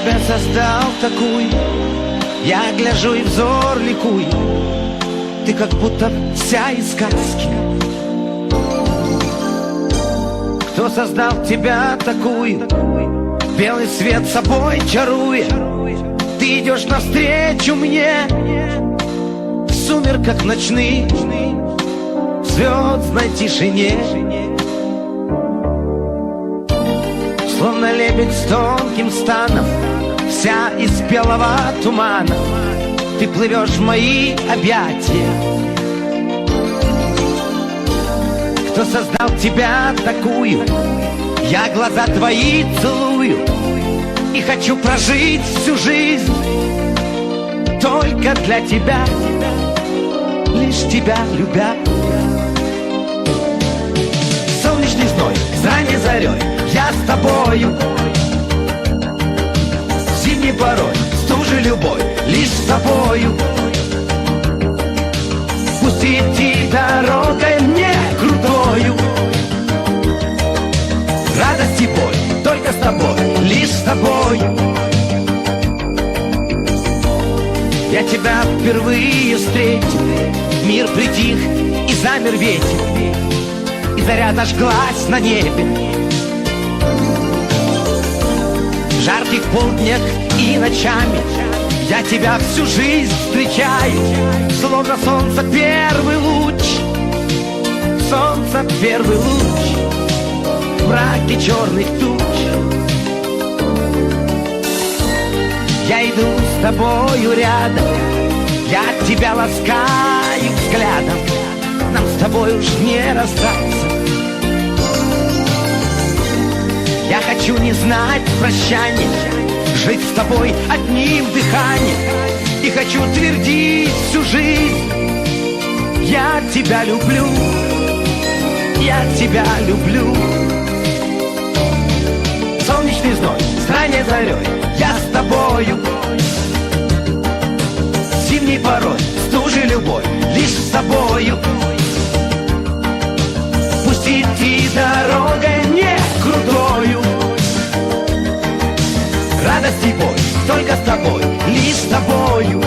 тебя создал такую? Я гляжу и взор ликует Ты как будто вся из сказки. Кто создал тебя такую? Белый свет собой чаруя Ты идешь навстречу мне. В сумерках ночных В звездной тишине Словно лебедь с тонким станом Вся из белого тумана. Ты плывешь в мои объятия. Кто создал тебя такую? Я глаза твои целую И хочу прожить всю жизнь. Только для тебя Лишь тебя любя. Солнечный зной, с ранней зарей тобою. Зимний порой, стужи любой Лишь с тобою. Пусть идти дорогой мне крутою. Радость и боль только с тобой, лишь с тобою. Я тебя впервые встретил Мир притих и замер ветер. И заря зажглась на небе В и ночами. Я тебя всю жизнь встречаю Словно солнце первый луч. Солнце первый луч В мраке черных туч. Я иду с тобою рядом Я тебя ласкаю взглядом. Нам с тобой уж не расстаться. Я хочу не знать прощания Жить с тобой одним дыханием. И хочу твердить всю жизнь. Я тебя люблю. Я тебя люблю. Солнечный зной, с ранней зарей Я с тобою. Зимний порой, стужи любовь Лишь с тобою И боль только с тобой, лишь с тобою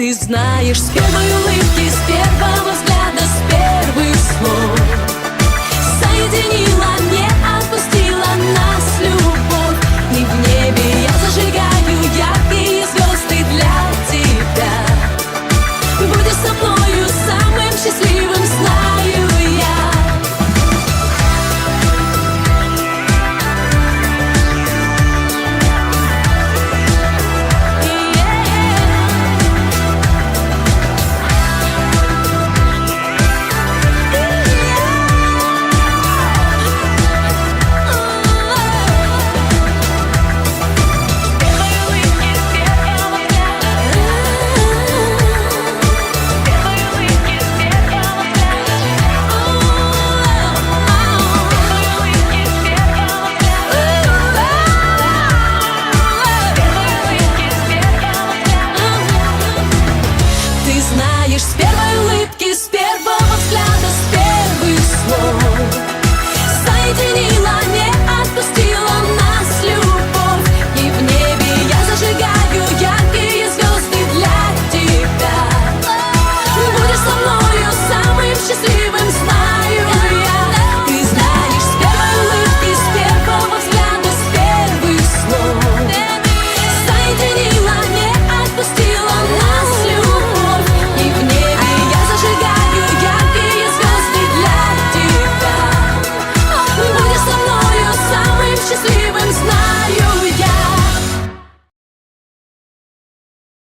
ты знаешь С первой улыбки, с первого взгляда, с первых слов. Соединила